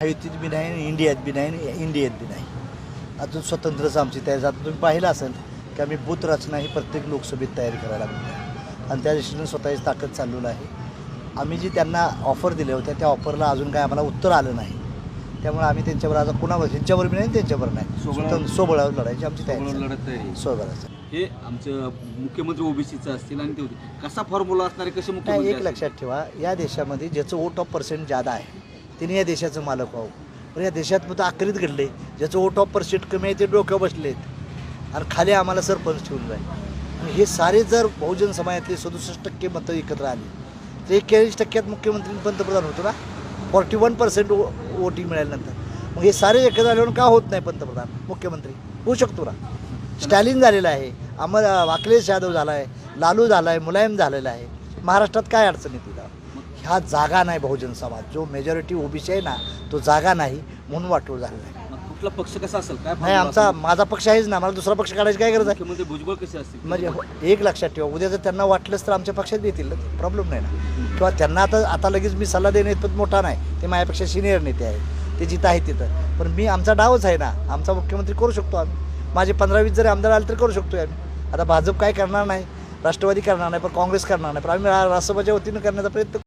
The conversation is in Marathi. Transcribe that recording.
महायुतीत बी नाही आणि इंडियात बी नाही इंडियात बी नाही. अजून स्वतंत्रच आमची तयारी. आता तुम्ही पाहिलं असेल की आम्ही बूथ रचना ही प्रत्येक लोकसभेत तयारी करायला लागलो आणि त्या दृष्टीनं स्वतःची ताकद चाललेलं आहे. आम्ही जी त्यांना ऑफर दिल्या होत्या त्या ऑफरला अजून काय आम्हाला उत्तर आलं नाही. त्यामुळे आम्ही त्यांच्यावर आता कुणावर ह्यांच्यावर बी नाही त्यांच्यावर नाही. सोबळावर- लढायची आमची तयारी लढत सोबळाचं हे. आमचं मुख्यमंत्री ओबीसीचं असतील आणि ते कसा फॉर्म्युला असणार आहे? कसे मुख्यमंत्री एक? लक्षात ठेवा. या देशामध्ये ज्याचं वोट ऑफ पर्सेंट जादा आहे तिने या देशाचं मालक व्हावं. पण या देशात मग आखरीत घडले ज्याचं ओट ऑफ पर्सेंट कमी आहे ते डोक्यावर बसलेत. आणि खाली आम्हाला सरपंच ठेवून जाईल आणि हे सारे जर बहुजन समाजातले सदुसष्ट टक्के मतं एकत्र आली तर एक्केचाळीस टक्क्यात मुख्यमंत्री पंतप्रधान होतो ना? फॉर्टी वन पर्सेंट वोटिंग मिळाल्यानंतर. मग हे सारे एकत्र आल्यावर का होत नाही पंतप्रधान मुख्यमंत्री? होऊ शकतो ना? स्टॅलिन झालेला आहे अमर अखिलेश यादव झाला आहे लालू झाला आहे मुलायम झालेला आहे. महाराष्ट्रात काय अडचण आहे तिला ह्या जागा नाही बहुजन समाज. जो मेजॉरिटी ओबीसी आहे ना तो जागा नाही म्हणून वाटोळ झालेला आहे. मग कुठला पक्ष कसा असेल? काय नाही आमचा? माझा पक्ष आहेच ना मला दुसरा पक्ष काढायची काय गरज आहे? मुख्यमंत्री भुजबळ कसे असतील? म्हणजे एक लक्षात ठेवा उद्या जर त्यांना वाटलंच तर आमच्या पक्षात येतील प्रॉब्लेम नाही ना. किंवा त्यांना आता आता लगेच मी सल्ला देणे इतपत मोठा नाही ते माझ्यापेक्षा सिनियर नेते आहेत ते जिथं आहे तिथं. पण मी आमचा डावच आहे ना आमचा मुख्यमंत्री करू शकतो आम्ही. माझे पंधरा वीस जरी आमदार आले तर करू शकतो आम्ही. आता भाजप काय करणार नाही राष्ट्रवादी करणार नाही पण काँग्रेस करणार नाही पण आम्ही रा- राष्ट्रवाच्या वतीनं करण्याचा प्रयत्न